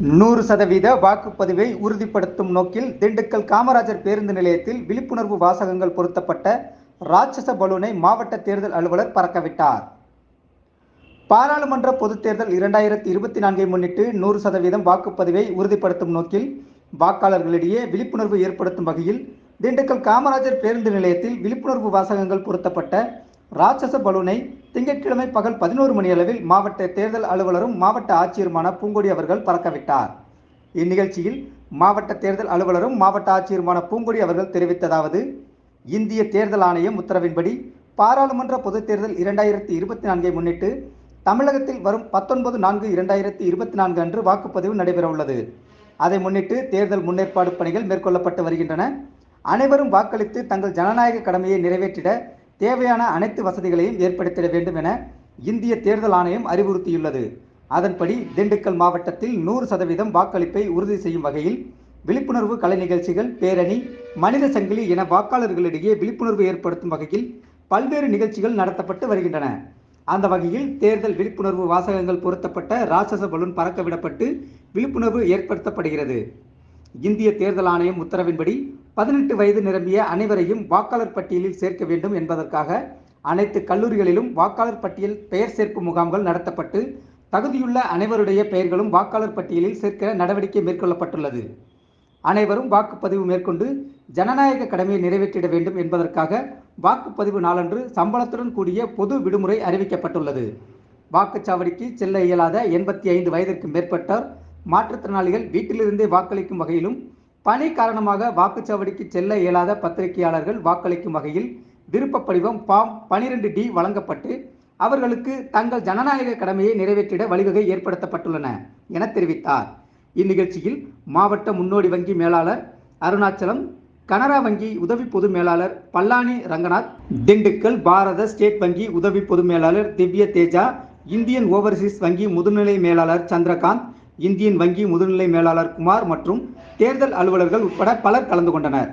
நூறு சதவீத வாக்குப்பதிவை உறுதிப்படுத்தும் நோக்கில் திண்டுக்கல் காமராஜர் பேருந்து நிலையத்தில் விழிப்புணர்வு வாசகங்கள் பொருத்தப்பட்ட ராட்சச பலூனை மாவட்ட தேர்தல் அலுவலர் பறக்கவிட்டார். பாராளுமன்ற பொதுத் தேர்தல் இரண்டாயிரத்தி இருபத்தி நான்கை முன்னிட்டு நூறு சதவீதம் வாக்குப்பதிவை உறுதிப்படுத்தும் நோக்கில் வாக்காளர்களிடையே விழிப்புணர்வு ஏற்படுத்தும் வகையில் திண்டுக்கல் காமராஜர் பேருந்து நிலையத்தில் விழிப்புணர்வு வாசகங்கள் பொருத்தப்பட்ட ராட்சச பலூனை திங்கட்கிழமை பகல் பதினோரு மணி அளவில் மாவட்ட தேர்தல் அலுவலரும் மாவட்ட ஆட்சியருமான பூங்கொடி அவர்கள் பறக்கவிட்டார். இந்நிகழ்ச்சியில் மாவட்ட தேர்தல் அலுவலரும் மாவட்ட ஆட்சியருமான பூங்கொடி அவர்கள் தெரிவித்ததாவது இந்திய தேர்தல் ஆணையம் உத்தரவின்படி பாராளுமன்ற பொதுத் தேர்தல் இரண்டாயிரத்தி இருபத்தி நான்கை முன்னிட்டு தமிழகத்தில் வரும் பத்தொன்பது நான்கு இரண்டாயிரத்தி இருபத்தி நான்கு அன்று வாக்குப்பதிவு நடைபெறவுள்ளது அதை முன்னிட்டு தேர்தல் முன்னேற்பாடு பணிகள் மேற்கொள்ளப்பட்டு வருகின்றன. அனைவரும் வாக்களித்து தங்கள் ஜனநாயக கடமையை நிறைவேற்றிட தேவையான அனைத்து வசதிகளையும் ஏற்படுத்திட வேண்டும் என இந்திய தேர்தல் ஆணையம் அறிவுறுத்தியுள்ளது. அதன்படி திண்டுக்கல் மாவட்டத்தில் நூறு சதவீதம் வாக்களிப்பை உறுதி செய்யும் வகையில் விழிப்புணர்வு கலை நிகழ்ச்சிகள் பேரணி மனித சங்கிலி என வாக்காளர்களிடையே விழிப்புணர்வு ஏற்படுத்தும் வகையில் பல்வேறு நிகழ்ச்சிகள் நடத்தப்பட்டு வருகின்றன. அந்த வகையில் தேர்தல் விழிப்புணர்வு வாசகங்கள் பொருத்தப்பட்ட ராட்சச பலூன் பறக்கவிடப்பட்டு விழிப்புணர்வு ஏற்படுத்தப்படுகிறது. இந்திய தேர்தல் ஆணையம் உத்தரவின்படி பதினெட்டு வயது நிரம்பிய அனைவரையும் வாக்காளர் பட்டியலில் சேர்க்க வேண்டும் என்பதற்காக அனைத்து கல்லூரிகளிலும் வாக்காளர் பட்டியல் பெயர் சேர்ப்பு முகாம்கள் நடத்தப்பட்டு தகுதியுள்ள அனைவருடைய பெயர்களும் வாக்காளர் பட்டியலில் சேர்க்க நடவடிக்கை மேற்கொள்ளப்பட்டுள்ளது. அனைவரும் வாக்குப்பதிவு மேற்கொண்டு ஜனநாயக கடமையை நிறைவேற்றிட வேண்டும் என்பதற்காக வாக்குப்பதிவு நாளன்று சம்பளத்துடன் கூடிய பொது விடுமுறை அறிவிக்கப்பட்டுள்ளது. வாக்குச்சாவடிக்கு செல்ல இயலாத எண்பத்தி ஐந்து வயதிற்கு மேற்பட்டோர் மாற்றுத்திறனாளிகள் வீட்டிலிருந்தே வாக்களிக்கும் வகையிலும் பணி காரணமாக வாக்குச்சாவடிக்கு செல்ல இயலாத பத்திரிகையாளர்கள் வாக்களிக்கும் வகையில் விருப்ப படிவம் பாம் பனிரெண்டு டி வழங்கப்பட்டு அவர்களுக்கு தங்கள் ஜனநாயக கடமையை நிறைவேற்றிட வழிவகை ஏற்படுத்தப்பட்டுள்ளன என தெரிவித்தார். இந்நிகழ்ச்சியில் மாவட்ட முன்னோடி வங்கி மேலாளர் அருணாச்சலம் கனரா வங்கி உதவி பொது மேலாளர் பல்லானி ரங்கநாத் திண்டுக்கல் பாரத ஸ்டேட் வங்கி உதவி பொது மேலாளர் திவ்ய தேஜா இந்தியன் ஓவர்சீஸ் வங்கி முதுநிலை மேலாளர் சந்திரகாந்த் இந்தியன் வங்கி முதுநிலை மேலாளர் குமார் மற்றும் தேர்தல் அலுவலர்கள் உட்பட பலர் கலந்து கொண்டனர்.